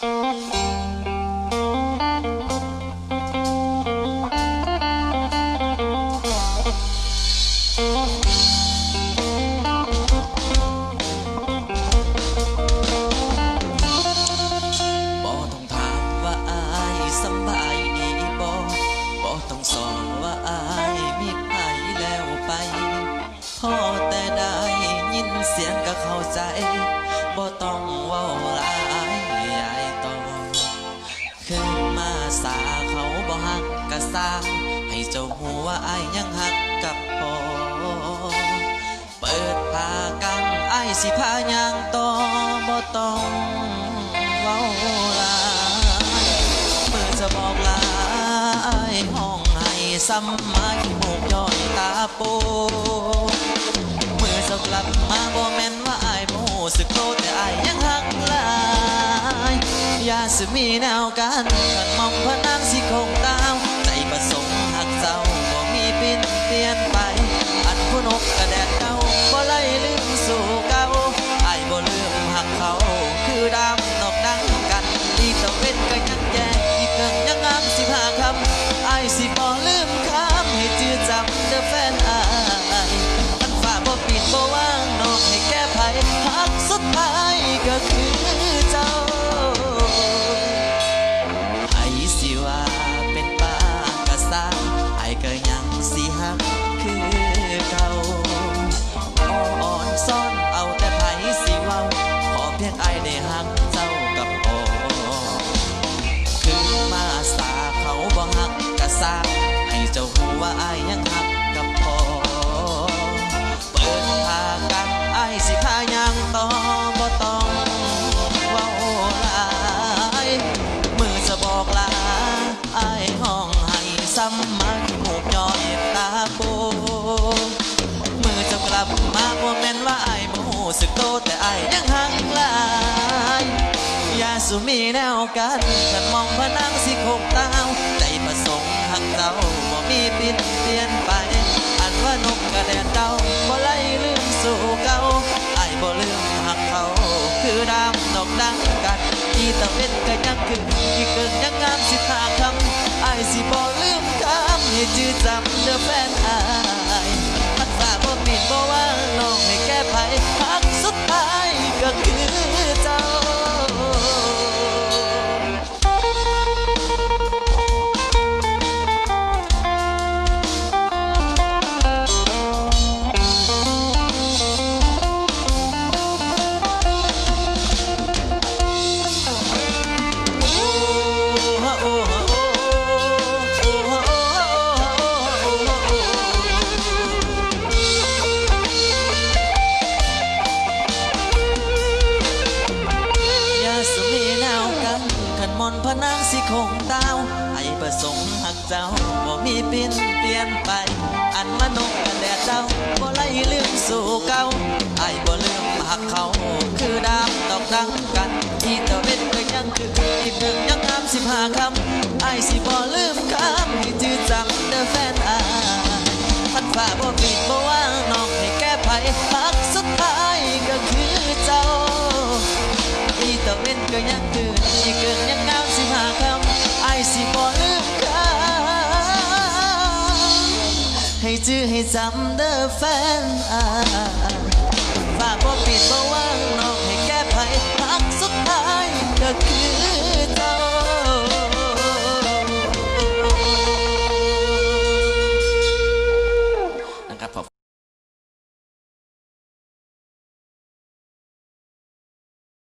บ่ต้องถามว่าอายสบายดีบ่บ่ต้งสอนว่าอายมีไผแล้วไปพอแต่ได้ยินเสียงก็เข้าใจบ่ต้องว่า มาสาเขาบ่ฮักกะสร้างให้เจ้าหูว่าอายยังฮักกับพอเปิดผ้ากังไอ้ายสิพายางต่อบ่ต้องเว้าลายเมื่อจะบอกลาไอ้ายห้องให้ซ้ำมาขี้มูกย้อนตาโปเมื่อจะกลับมาบ่แม่นว่าไอ้ายบ่รู้สึกโกรธแต่ไอ้ายยัง มีแนวกันกันมองพระนางสิคงตาำมาขี้มูกย้อยตาโปมือจะกลับมาบ่แม่นว่าไอ้ายบ่รู้สึกโตแต่ไอ้ายยังหักลายอย่าสุมีแนวกันขันมองพนางสิโคกตาใจประสงค์หักเจ้าบ่มีปิดเปลี่ยนไปอันว่านกกระแดดเก่าบ่ไล่ลืมสู่เก่าไอ้ายบ่ลืมหักเขาคือดำนกดังกันอีตะเว้นก็ยังคืออีเกินยังงามสิพาคำ อ้ายสิบ่ลืมคำให้จื้อจำเด้อแฟนอาย สิคงดาวไอ้ประสงค์หักเจ้าบ่มีปินเปลี่ยนไป อันมานกกันแดดเจ้าบ่ไล่ลืมสู่เก่าไอ้บ่ลืมหักเขาคือดามดอกดังกัน ที่ตะเวนก็ยังคืออีกหนึ่งยังงามสิบห้าคำไอ้สิบ่ลืมคำให้จื้อจำเดอแฟนอาพันฝ่าบ่ปิดบ่ว่างน้องให้แก้ไขพักสุดท้ายก็คือเจ้า อีตะเว้นก็ยังคืนอีกินยัง ให้จื้อให้จำเด้อแฟนฝากบ่ปิดบ่ว่างน้อ